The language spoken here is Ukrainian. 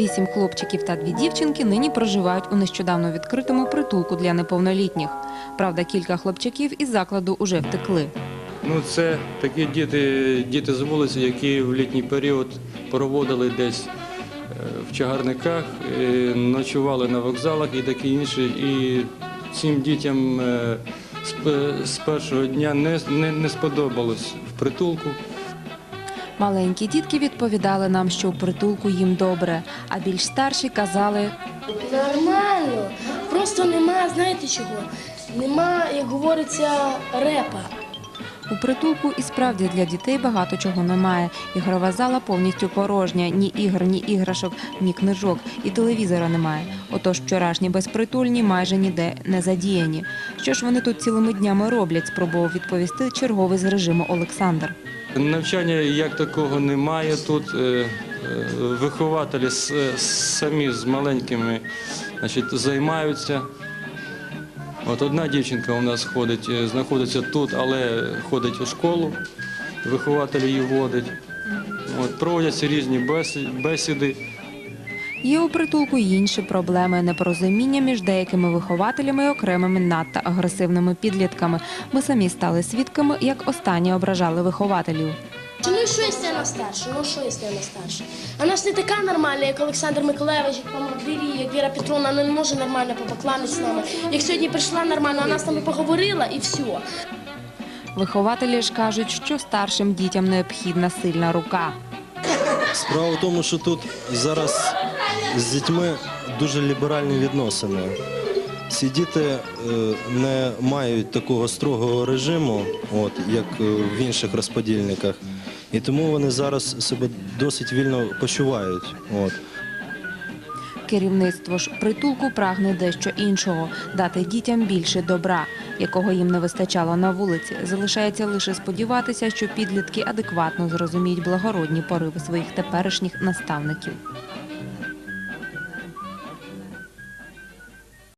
Вісім хлопчиків та дві дівчинки нині проживають у нещодавно відкритому притулку для неповнолітніх. Правда, кілька хлопчаків із закладу уже втекли. Ну, це такі діти, діти з вулиці, які в літній період проводили десь е, в чагарниках, е, ночували на вокзалах і таке інше. І цим дітям е, з першого дня не, не, не сподобалось в притулку. Маленькі дітки відповідали нам, що у притулку їм добре, а більш старші казали, Нормально. Просто нема, знаєте чого? Нема, як говориться, репа. у притулку і справді для дітей багато чого немає. Ігрова зала повністю порожня, ні ігр, ні іграшок, ні книжок, і телевізора немає. Отож вчорашні безпритульні майже ніде не задіяні. Що ж вони тут цілими днями роблять? Спробував відповісти черговий з режиму Олександр. Навчання як такого немає тут. Е, е, Вихователі самі з маленькими значить, займаються. От одна дівчинка у нас ходить, е, знаходиться тут, але ходить у школу, вихователь її водить. От, проводяться різні бесіди. Є у притулку й інші проблеми непорозуміння між деякими вихователями і окремими надто агресивними підлітками. Ми самі стали свідками, як останні ображали вихователів. Чи ну і що якщо вона старша? Ну що якщо вона старша? Вона ж не така нормальна, як Олександр Миколаївич, як пан Двірі, як Віра Петровна, вона не може нормально попокланитися з нами. Як сьогодні прийшла нормально, вона з нами поговорила і все. Вихователі ж кажуть, що старшим дітям необхідна сильна рука. Справа в тому, що тут зараз з дітьми дуже ліберальні відносини. Ці діти е, не мають такого строгого режиму, от, як е, в інших розподільниках. І тому вони зараз себе досить вільно почувають. От. Керівництво ж притулку прагне дещо іншого дати дітям більше добра, якого їм не вистачало на вулиці. Залишається лише сподіватися, що підлітки адекватно зрозуміють благородні пориви своїх теперішніх наставників.